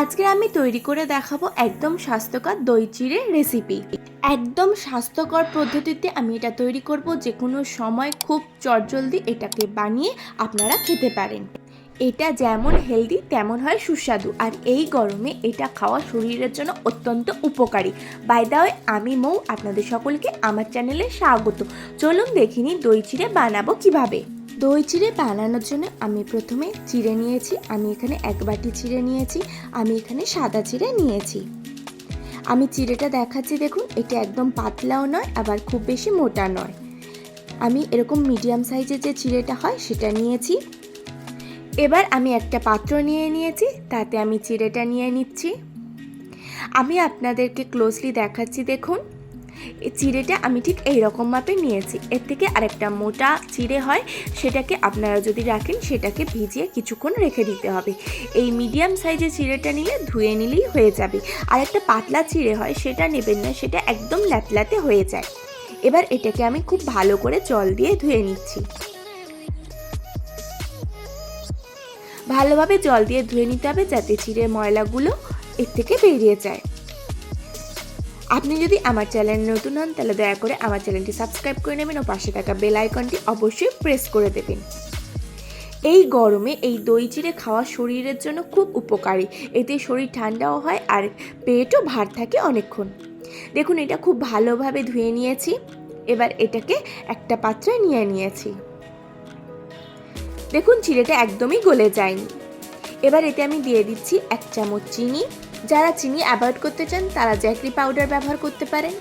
আজকে আমি তৈরি করে দেখাবো একদম স্বাস্থ্যকর দই চিড়ে রেসিপি একদম স্বাস্থ্যকর পদ্ধতিতে আমি এটা তৈরি করব যে কোনো সময় খুব চটজলদি এটাকে বানিয়ে আপনারা খেতে পারেন। এটা যেমন হেলদি তেমন হয় সুস্বাদু। আর এই গরমে এটা খাওয়া শরীরের জন্য অত্যন্ত উপকারী। বাই দা ওয়ে, আমি মৌ আপনাদের সকলকে আমার চ্যানেলে স্বাগত। চলুন দেখিনি দই চিড়ে বানাবো কীভাবে। দই চিড়ে বানানোর জন্য আমি প্রথমে চিড়ে নিয়েছি, আমি এখানে এক বাটি চিড়ে নিয়েছি, আমি এখানে সাদা চিড়ে নিয়েছি। আমি চিড়েটা দেখাচ্ছি, দেখুন, এটা একদম পাতলাও নয়, আবার খুব বেশি মোটা নয়। আমি এরকম মিডিয়াম সাইজের যে চিড়েটা হয়, সেটা নিয়েছি। এবার আমি একটা পাত্র নিয়ে নিয়েছি, তাতে আমি চিড়েটা নিয়ে নিচ্ছি। আমি আপনাদেরকে ক্লোজলি দেখাচ্ছি, দেখুন। চিড়েটা আমি ঠিক এই রকম মাপে নিয়েছি। এর থেকে আরেকটা মোটা চিড়ে হয়, সেটাকে আপনারা যদি রাখেন, সেটাকে ভিজিয়ে কিছুক্ষণ রেখে দিতে হবে। এই মিডিয়াম সাইজের চিড়েটা নিলে ধুয়ে নিলেই হয়ে যাবে। আর একটা পাতলা চিড়ে হয়, সেটা নেবেন না, সেটা একদম ল্যাতলাতে হয়ে যায়। এবার এটাকে আমি খুব ভালো করে জল দিয়ে ধুয়ে নিচ্ছি। ভালোভাবে জল দিয়ে ধুয়ে নিতে হবে যাতে চিড়ের ময়লাগুলো এর থেকে বেরিয়ে যায়। আপনি যদি আমার চ্যানেল নতুন হন, তাহলে দয়া করে আমার চ্যানেলটি সাবস্ক্রাইব করে নেবেন ও পাশে থাকা বেল আইকনটি অবশ্যই প্রেস করে দেবেন। এই গরমে এই দই চিড়ে খাওয়া শরীরের জন্য খুব উপকারী। এতে শরীর ঠান্ডাও হয় আর পেটও ভার থাকে অনেকক্ষণ। দেখুন, এটা খুব ভালোভাবে ধুয়ে নিয়েছি। এবার এটাকে একটা পাত্রে নিয়ে নিয়েছি। দেখুন, চিড়েটা একদমই গলে যায়নি। এবার এতে আমি দিয়ে দিচ্ছি এক চামচ চিনি। যারা চিনি অ্যাভয়েড করতে চান, তারা জ্যাকরি পাউডার ব্যবহার করতে পারেন।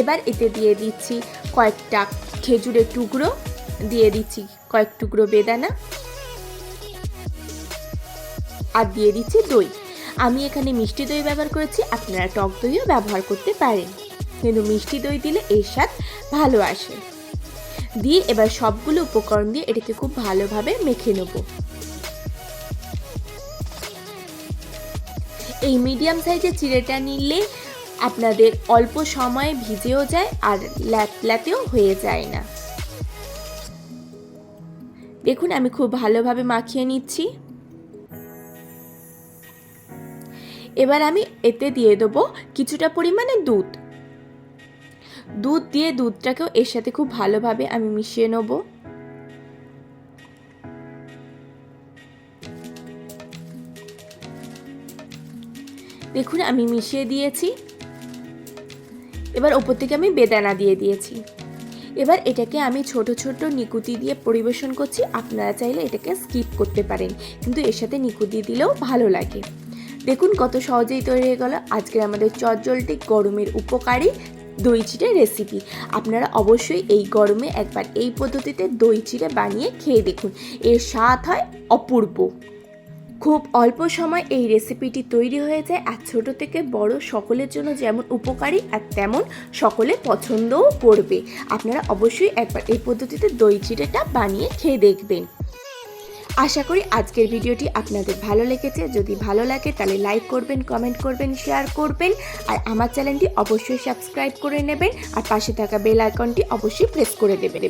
এবার এতে দিয়ে দিচ্ছি কয়েকটা খেজুরের টুকরো, দিয়ে দিচ্ছি কয়েক টুকরো বেদানা, আর দিয়ে দিচ্ছি দই। আমি এখানে মিষ্টি দই ব্যবহার করেছি, আপনারা টক দইও ব্যবহার করতে পারেন। কিন্তু মিষ্টি দই দিলে এর স্বাদ ভালো আসে। দিয়ে এবার সবগুলো উপকরণ দিয়ে এটাকে খুব ভালোভাবে মেখে নেব। এই মিডিয়াম সাইজের চিড়েটা নিলে আপনাদের অল্প সময়ে ভিজেও যায় আর ল্যাতলাতেও হয়ে যায় না। দেখুন, আমি খুব ভালোভাবে মাখিয়ে নিচ্ছি। এবার আমি এতে দিয়ে দেবো কিছুটা পরিমাণে দুধ। দুধ দিয়ে দুধটাকেও এর সাথে খুব ভালোভাবে আমি মিশিয়ে নেব। দেখুন, আমি মিশিয়ে দিয়েছি। এবার ওপর থেকে আমি বেদানা দিয়ে দিয়েছি। এবার এটাকে আমি ছোট ছোট নিকুতি দিয়ে পরিবেশন করছি। আপনারা চাইলে এটাকে স্কিপ করতে পারেন, কিন্তু এর সাথে নিকুতি দিলেও ভালো লাগে। দেখুন, কত সহজেই তৈরি হয়ে গেল। আজকের আমাদের চটজলটি গরমের উপকারী দই চিড়ে রেসিপি আপনারা অবশ্যই এই গরমে একবার এই পদ্ধতিতে দই চিড়ে বানিয়ে খেয়ে দেখুন। এর স্বাদ হয় অপূর্ব। খুব অল্প সময় এই রেসিপিটি তৈরি হয়ে যায়। আর ছোট থেকে বড় সকলের জন্য যেমন উপকারী, আর তেমন সকলে পছন্দও করবে। আপনারা অবশ্যই একবার এই পদ্ধতিতে দই চিড়েটা বানিয়ে খেয়ে দেখবেন। আশা করি আজকের ভিডিওটি আপনাদের ভালো লেগেছে। যদি ভালো লাগে তাহলে লাইক করবেন কমেন্ট করবেন শেয়ার করবেন। আর আমার চ্যানেলটি অবশ্যই সাবস্ক্রাইব করে নেবেন। আর পাশে থাকা বেল আইকনটি অবশ্যই প্রেস করে দেবেন।